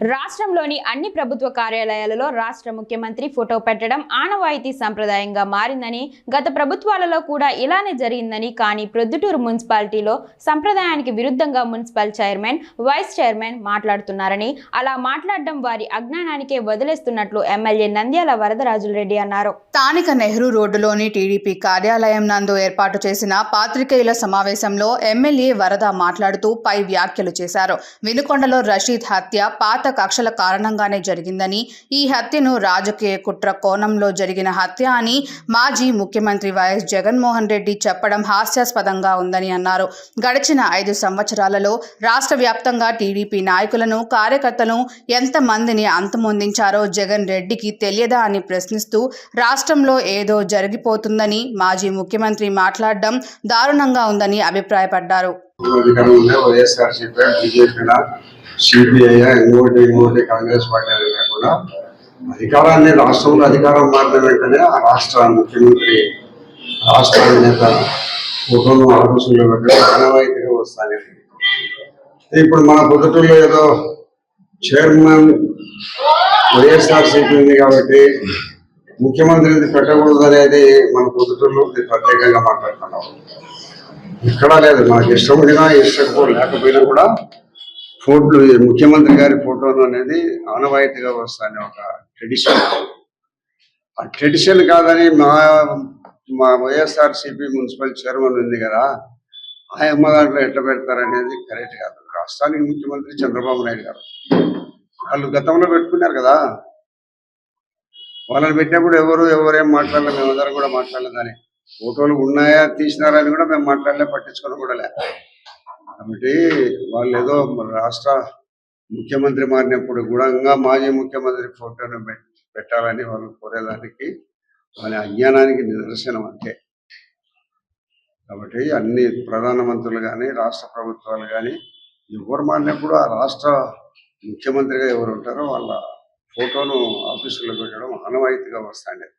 రాష్ట్రంలోని అన్ని ప్రభుత్వ కార్యాలయాలలో రాష్ట్ర ముఖ్యమంత్రి ఫోటో పెట్టడం ఆనవాయితీ సంప్రదాయంగా మారిందని గత ప్రభుత్వాలలో కూడా ఇలానే జరిగిందని కానీ ప్రొద్దుటూరు మున్సిపాలిటీలో సంప్రదాయానికి విరుద్ధంగా మున్సిపల్ చైర్మన్ వైస్ చైర్మన్ మాట్లాడుతున్నారని అలా మాట్లాడడం వారి అజ్ఞానానికే వదిలేస్తున్నట్లు ఎమ్మెల్యే నంద్యాల వరదరాజులరెడ్డి అన్నారు. స్థానిక నెహ్రూ రోడ్డులోని టీడీపీ కార్యాలయం నందు ఏర్పాటు చేసిన పాత్రికేయుల సమావేశంలో ఎమ్మెల్యే వరద మాట్లాడుతూ పై వ్యాఖ్యలు చేశారు. వినుకొండలో రషీద్ హత్య పాత కక్షల కారణంగానే జరిగిందని ఈ హత్యను రాజకీయ కుట్ర కోణంలో జరిగిన హత్య అని మాజీ ముఖ్యమంత్రి వైఎస్ జగన్మోహన్ రెడ్డి చెప్పడం హాస్యాస్పదంగా ఉందని అన్నారు. గడిచిన ఐదు సంవత్సరాలలో రాష్ట్ర వ్యాప్తంగా టీడీపీ నాయకులను కార్యకర్తలను ఎంతమందిని అంతమొందించారో జగన్ రెడ్డికి తెలియదా అని ప్రశ్నిస్తూ రాష్ట్రంలో ఏదో జరిగిపోతుందని మాజీ ముఖ్యమంత్రి మాట్లాడడం దారుణంగా ఉందని అభిప్రాయపడ్డారు. అధికారం ఉండే వైఎస్ఆర్సీపీ బీజేపీ సిపిఐ ఇంకోటి ఇంకోటి కాంగ్రెస్ పార్టీ అని కాకుండా అధికారాన్ని రాష్ట్రంలో అధికారం మారిన వెంటనే ఆ రాష్ట్ర ముఖ్యమంత్రి రాష్ట్ర నేత కుటుంబం ఆఫీసుల్లో పెట్టడం ఆనవాయితీగా ఇప్పుడు మన పొద్దుటూరులో ఏదో చైర్మన్ వైఎస్ఆర్సీపీ ఉంది కాబట్టి ముఖ్యమంత్రిని పెట్టకూడదు అనేది మన పొద్దుటూరులో ప్రత్యేకంగా మాట్లాడుతున్నాం. ఇక్కడ లేదు. మనకి ఇష్టం ఉన్నా ఇష్టం లేకపోయినా కూడా ఫోటోలు ముఖ్యమంత్రి గారి ఫోటోలు అనేది ఆనవాయితీగా వస్తాయని ఒక ట్రెడిషన్. ఆ ట్రెడిషన్ కాదని మా మా వైఎస్ఆర్ సిపి మున్సిపల్ చైర్మన్ ఉంది కదా ఆ అమ్మ దాంట్లో ఎట్లా పెడతారనేది కరెక్ట్ కాదు. రాష్ట్రానికి ముఖ్యమంత్రి చంద్రబాబు నాయుడు గారు. వాళ్ళు గతంలో పెట్టుకున్నారు కదా. వాళ్ళని పెట్టినప్పుడు ఎవరు ఎవరేం మాట్లాడలేదు మేమందరం కూడా మాట్లాడలేదని ఫోటోలు ఉన్నాయా తీసినారా అని కూడా మేము మాట్లాడలే పట్టించుకోవడం కూడా లే. కాబట్టి వాళ్ళు ఏదో రాష్ట్ర ముఖ్యమంత్రి మారినప్పుడు కూడా ఇంకా మాజీ ముఖ్యమంత్రి ఫోటోను పెట్టాలని వాళ్ళు కోరేదానికి వాళ్ళ అజ్ఞానానికి నిదర్శనం అంతే. కాబట్టి అన్ని ప్రధానమంత్రులు కానీ రాష్ట్ర ప్రభుత్వాలు కానీ ఎవరు మారినప్పుడు ఆ రాష్ట్ర ముఖ్యమంత్రిగా ఎవరు ఉంటారో వాళ్ళ ఫోటోను ఆఫీసులో పెట్టడం ఆనవాయితీగా వస్తాండేది.